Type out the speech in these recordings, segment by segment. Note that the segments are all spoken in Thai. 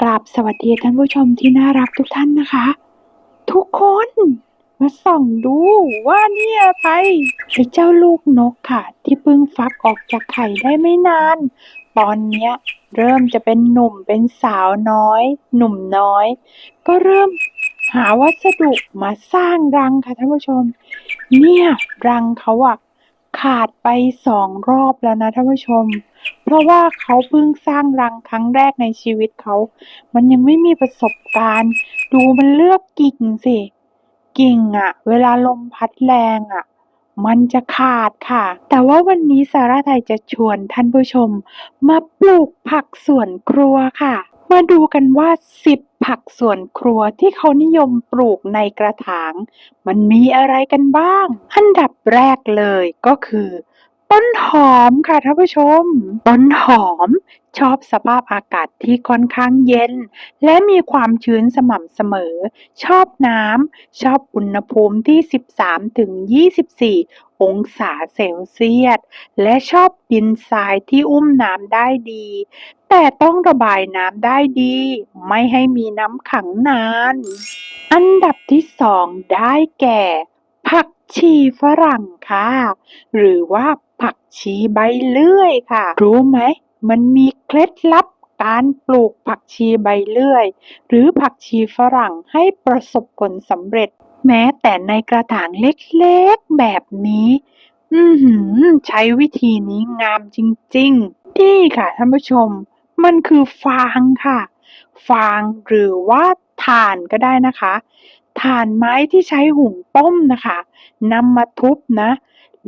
กราบสวัสดีท่านผู้ชมที่น่ารักทุกท่านนะคะ ทุกคนมาส่องดูว่าเนี่ยใครไอ้เจ้าลูกนกค่ะ ที่เพิ่งฟักออกจากไข่ได้ไม่นาน ตอนเนี้ยเริ่มจะเป็นหนุ่มเป็นสาวน้อย หนุ่มน้อย ก็เริ่มหาวัสดุมาสร้างรังค่ะท่านผู้ชม เนี่ยรังเขาอะ ขาดไปสองรอบแล้วนะท่านผู้ชม เพราะว่าเขาเพิ่งสร้างรังครั้งแรกในชีวิตเขา มันยังไม่มีประสบการณ์ ดูมันเลือกกิ่งสิ กิ่งอะเวลาลมพัดแรงอะมันจะขาดค่ะ แต่ว่าวันนี้สาราไทยจะชวนท่านผู้ชม มาปลูกผักสวนครัวค่ะ มาดูกันว่า 10 ผักสวนครัวที่เขานิยมปลูกในกระถาง มันมีอะไรกันบ้าง อันดับแรกเลยก็คือ ต้นหอมค่ะท่านผู้ชม ต้นหอมชอบสภาพอากาศที่ค่อนข้างเย็น และมีความชื้นสม่ำเสมอ ชอบน้ำ ชอบอุณหภูมิที่ 13ถึง24 องศาเซลเซียส และชอบดินทรายที่อุ้มน้ำได้ดี แต่ต้องระบายน้ำได้ดี ไม่ให้มีน้ำขังนาน อันดับที่สองได้แก่ ผัก ชีฝรั่งค่ะ หรือว่าผักชีใบเลื่อยค่ะ รู้ไหม มันมีเคล็ดลับการปลูกผักชีใบเลื่อย หรือผักชีฝรั่งให้ประสบผลสำเร็จ แม้แต่ในกระถางเล็กๆแบบนี้ อือหือใช้วิธีนี้งามจริงๆนี่ค่ะท่านผู้ชม มันคือฟางค่ะ ฟางหรือว่าถ่านก็ได้นะคะ ถ่านไม้ที่ใช้หุงต้มนะคะนำมาทุบนะ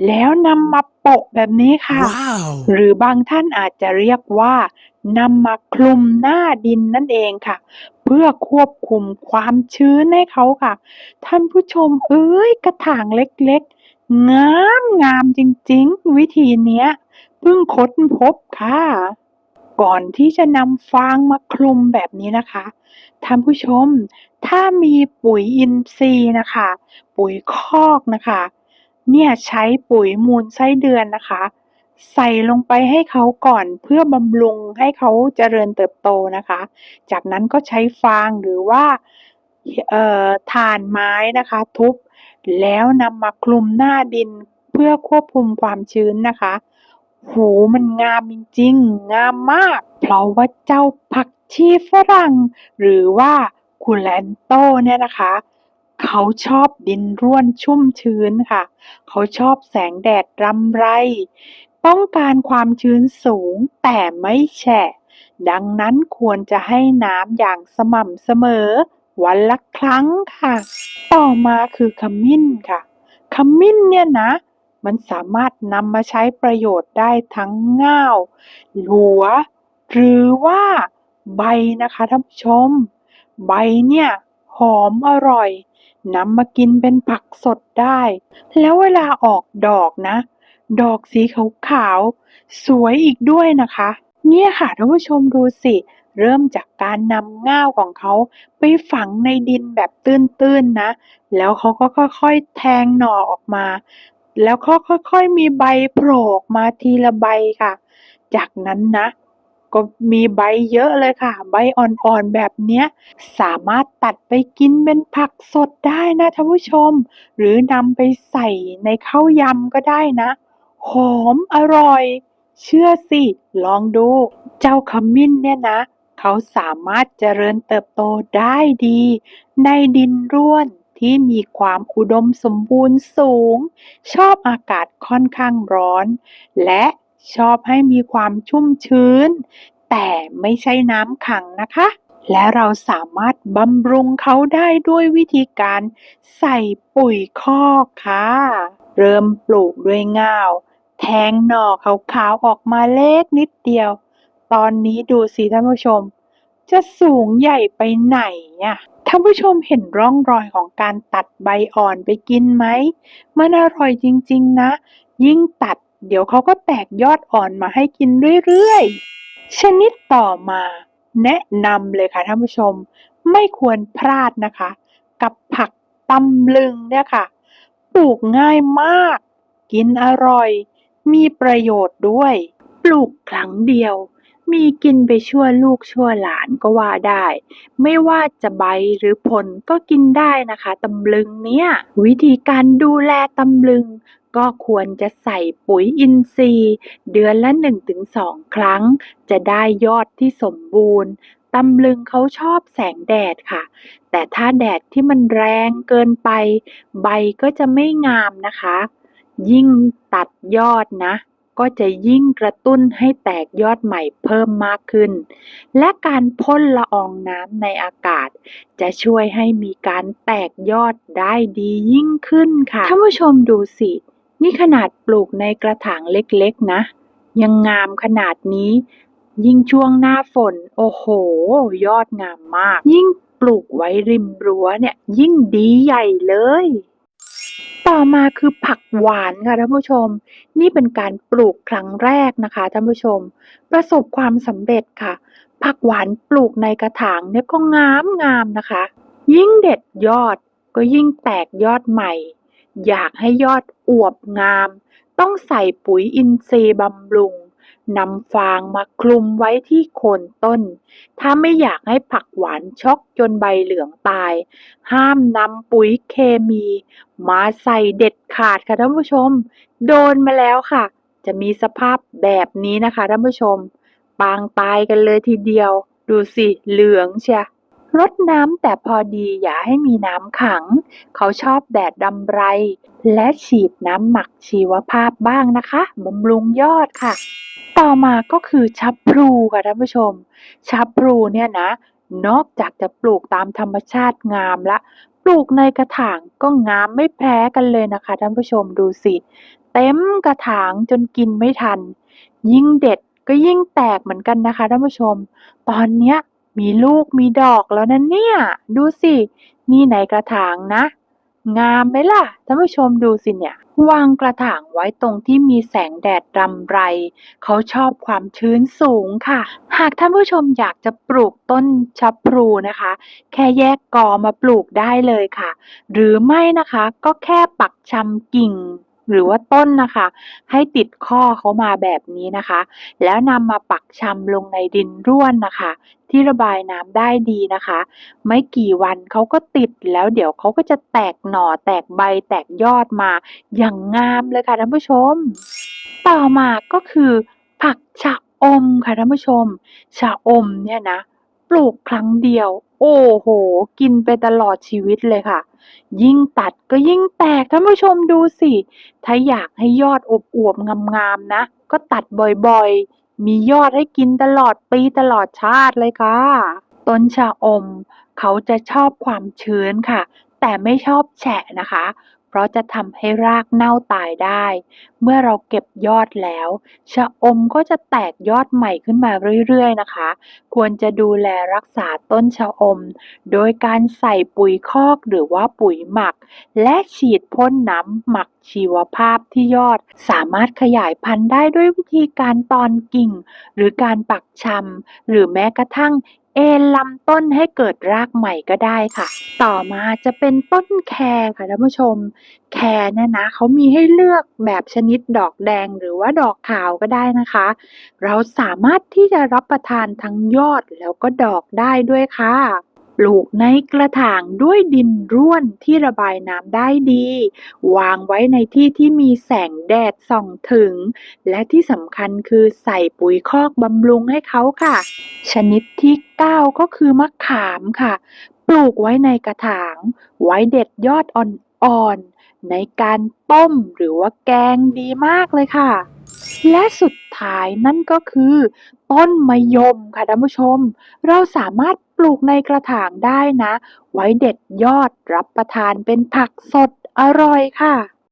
แล้วนำมาโปะแบบนี้ค่ะ Wow. หรือบางท่านอาจจะเรียกว่านำมาคลุมหน้าดินนั่นเองค่ะ เพื่อควบคุมความชื้นให้เขาค่ะ ท่านผู้ชมเอ้ยกระถางเล็กๆ งามงามจริงๆ วิธีเนี้ยเพิ่งค้นพบค่ะ ก่อนที่จะนำฟางมาคลุมแบบนี้นะคะท่านผู้ชม ถ้ามีปุ๋ยอินทรีย์นะคะ ปุ๋ยคอกนะคะ เนี่ยใช้ปุ๋ยมูลไส้เดือนนะคะ ใส่ลงไปให้เขาก่อนเพื่อบำรุงให้เขาเจริญเติบโตนะคะ จากนั้นก็ใช้ฟางหรือว่าเอ่อถ่านไม้นะคะ ทุบแล้วนำมาคลุมหน้าดินเพื่อควบคุมความชื้นนะคะ หมันงามจริง ๆ งามมาก เพราะว่าเจ้าผักชีฝรั่ง หรือว่าคูแลนโตเนี่ยนะคะ เขาชอบดินร่วนชุ่มชื้นค่ะ เขาชอบแสงแดดรำไร ต้องการความชื้นสูงแต่ไม่แฉะ ดังนั้นควรจะให้น้ำอย่างสม่ำเสมอ วันละครั้งค่ะ ต่อมาคือขมิ้นค่ะ ขมิ้นเนี่ยนะ มันสามารถนำมาใช้ประโยชน์ได้ทั้งง่าว หัว หรือว่าใบนะคะท่านผู้ชม ใบเนี่ย หอมอร่อยนำมากินเป็นผักสดได้ แล้วเวลาออกดอกนะ ดอกสีขาวๆสวยอีกด้วยนะคะ เนี่ยค่ะท่านผู้ชมดูสิ เริ่มจากการนำง่าวของเขาไปฝังในดินแบบตื้นๆนะ แล้วเขาก็ค่อยๆแทงหน่อออกมา แล้วก็ค่อยๆ มีใบโผล่ออกมาทีละใบค่ะ จากนั้นนะ ก็มีใบเยอะเลยค่ะ ใบอ่อนๆแบบเนี้ย สามารถตัดไปกินเป็นผักสดได้นะท่านผู้ชม หรือนำไปใส่ในข้าวยำก็ได้นะ หอมอร่อย เชื่อสิ ลองดู เจ้าขมิ้นเนี่ยนะ เขาสามารถเจริญเติบโตได้ดี ในดินร่วน ที่มีความอุดมสมบูรณ์สูง ชอบอากาศค่อนข้างร้อน และชอบให้มีความชุ่มชื้น แต่ไม่ใช่น้ำขังนะคะ และเราสามารถบำรุงเขาได้ด้วยวิธีการใส่ปุ๋ยคอกค่ะ เริ่มปลูกด้วยง่าว แทงหน่อขาวๆออกมาเล็กนิดเดียว ตอนนี้ดูสิท่านผู้ชม จะสูงใหญ่ไปไหนอะ ท่านผู้ชมเห็นร่องรอยของการตัดใบอ่อนไปกินไหม มันอร่อยจริงๆนะ ยิ่งตัดเดี๋ยวเขาก็แตกยอดอ่อนมาให้กินเรื่อยๆ ชนิดต่อมา แนะนำเลยค่ะท่านผู้ชม ไม่ควรพลาดนะคะ กับผักตำลึงเนี่ยค่ะ ปลูกง่ายมาก กินอร่อย มีประโยชน์ด้วย ปลูกครั้งเดียว มีกินไปชั่วลูกชั่วหลานก็ว่าได้ ไม่ว่าจะใบหรือผลก็กินได้นะคะตำลึงเนี่ย วิธีการดูแลตำลึง ก็ควรจะใส่ปุ๋ยอินทรีย์ เดือนละ 1-2 ครั้ง จะได้ยอดที่สมบูรณ์ตำลึงเขาชอบแสงแดดค่ะ แต่ถ้าแดดที่มันแรงเกินไป ใบก็จะไม่งามนะคะ ยิ่งตัดยอดนะ ก็จะยิ่งกระตุ้นให้แตกยอดใหม่เพิ่มมากขึ้น และการพ่นละอองน้ำในอากาศ จะช่วยให้มีการแตกยอดได้ดียิ่งขึ้นค่ะ ท่านผู้ชมดูสิ นี่ขนาดปลูกในกระถางเล็กๆนะ ยังงามขนาดนี้ ยิ่งช่วงหน้าฝน โอ้โห ยอดงามมาก ยิ่งปลูกไว้ริมรั้วเนี่ยยิ่งดีใหญ่เลย ต่อมาคือผักหวานค่ะท่านผู้ชม นี่เป็นการปลูกครั้งแรกนะคะท่านผู้ชม ประสบความสำเร็จค่ะ ผักหวานปลูกในกระถางเนี่ยก็งามงามนะคะ ยิ่งเด็ดยอดก็ยิ่งแตกยอดใหม่ อยากให้ยอดอวบงาม ต้องใส่ปุ๋ยอินทรีย์บำรุง นำฟางมาคลุมไว้ที่โคนต้น ถ้าไม่อยากให้ผักหวานช็อกจนใบเหลืองตาย ห้ามนำปุ๋ยเคมี มาใส่เด็ดขาดค่ะท่านผู้ชม โดนมาแล้วค่ะ จะมีสภาพแบบนี้นะคะท่านผู้ชม ปางตายกันเลยทีเดียว ดูสิเหลืองเชียรดน้ำแต่พอดีอย่าให้มีน้ำขัง เขาชอบแดดดำไร และฉีดน้ำหมักชีวภาพบ้างนะคะบำรุงยอดค่ะ ต่อมาก็คือชับพลูค่ะท่านผู้ชม ชับพลูเนี่ยนะ นอกจากจะปลูกตามธรรมชาติงามละ ปลูกในกระถางก็งามไม่แพ้กันเลยนะคะท่านผู้ชมดูสิ เต็มกระถางจนกินไม่ทัน ยิ่งเด็ดก็ยิ่งแตกเหมือนกันนะคะท่านผู้ชม ตอนเนี้ยมีลูกมีดอกแล้วนะเนี่ย ดูสินี่ในกระถางนะ งามไหมล่ะท่านผู้ชมดูสิเนี่ย วางกระถางไว้ตรงที่มีแสงแดดรำไร เขาชอบความชื้นสูงค่ะ หากท่านผู้ชมอยากจะปลูกต้นชับพลูนะคะ แค่แยกกอมาปลูกได้เลยค่ะ หรือไม่นะคะก็แค่ปักชำกิ่ง หรือว่าต้นนะคะ ให้ติดข้อเขามาแบบนี้นะคะ แล้วนำมาปักชำลงในดินร่วนนะคะ ที่ระบายน้ำได้ดีนะคะ ไม่กี่วันเขาก็ติดแล้วเดี๋ยวเขาก็จะแตกหน่อแตกใบแตกยอดมาอย่างงามเลยค่ะท่านผู้ชม ต่อมาก็คือผักชะอมค่ะท่านผู้ชมชะอมเนี่ยนะ ปลูกครั้งเดียว โอ้โห กินไปตลอดชีวิตเลยค่ะ ยิ่งตัดก็ยิ่งแตกท่านผู้ชมดูสิ ถ้าอยากให้ยอดอวบงามๆนะ ก็ตัดบ่อยๆ มียอดให้กินตลอดปีตลอดชาติเลยค่ะ ต้นชะอม เขาจะชอบความชื้นค่ะ แต่ไม่ชอบแฉะนะคะ เพราะจะทำให้รากเน่าตายได้ เมื่อเราเก็บยอดแล้ว ชะอมก็จะแตกยอดใหม่ขึ้นมาเรื่อยๆนะคะ ควรจะดูแลรักษาต้นชะอม โดยการใส่ปุ๋ยคอกหรือว่าปุ๋ยหมัก และฉีดพ่นน้ำหมักชีวภาพที่ยอด สามารถขยายพันธุ์ได้ด้วยวิธีการตอนกิ่ง หรือการปักชำหรือแม้กระทั่ง เอนลำต้นให้เกิดรากใหม่ก็ได้ค่ะ ต่อมาจะเป็นต้นแคร์ค่ะท่านผู้ชม แคร์เนี่ยนะเขามีให้เลือกแบบชนิดดอกแดงหรือว่าดอกขาวก็ได้นะคะ เราสามารถที่จะรับประทานทั้งยอดแล้วก็ดอกได้ด้วยค่ะปลูกในกระถางด้วยดินร่วนที่ระบายน้ำได้ดี วางไว้ในที่ที่มีแสงแดดส่องถึง และที่สำคัญคือใส่ปุ๋ยคอกบำรุงให้เขาค่ะ ชนิดที่ 9 ก็คือมะขามค่ะ ปลูกไว้ในกระถาง ไว้เด็ดยอดอ่อนๆ ในการต้มหรือว่าแกงดีมากเลยค่ะ และสุดท้ายนั่นก็คือ ต้นมะยมค่ะท่านผู้ชม เราสามารถปลูกในกระถางได้นะ ไว้เด็ดยอดรับประทานเป็นผักสดอร่อยค่ะ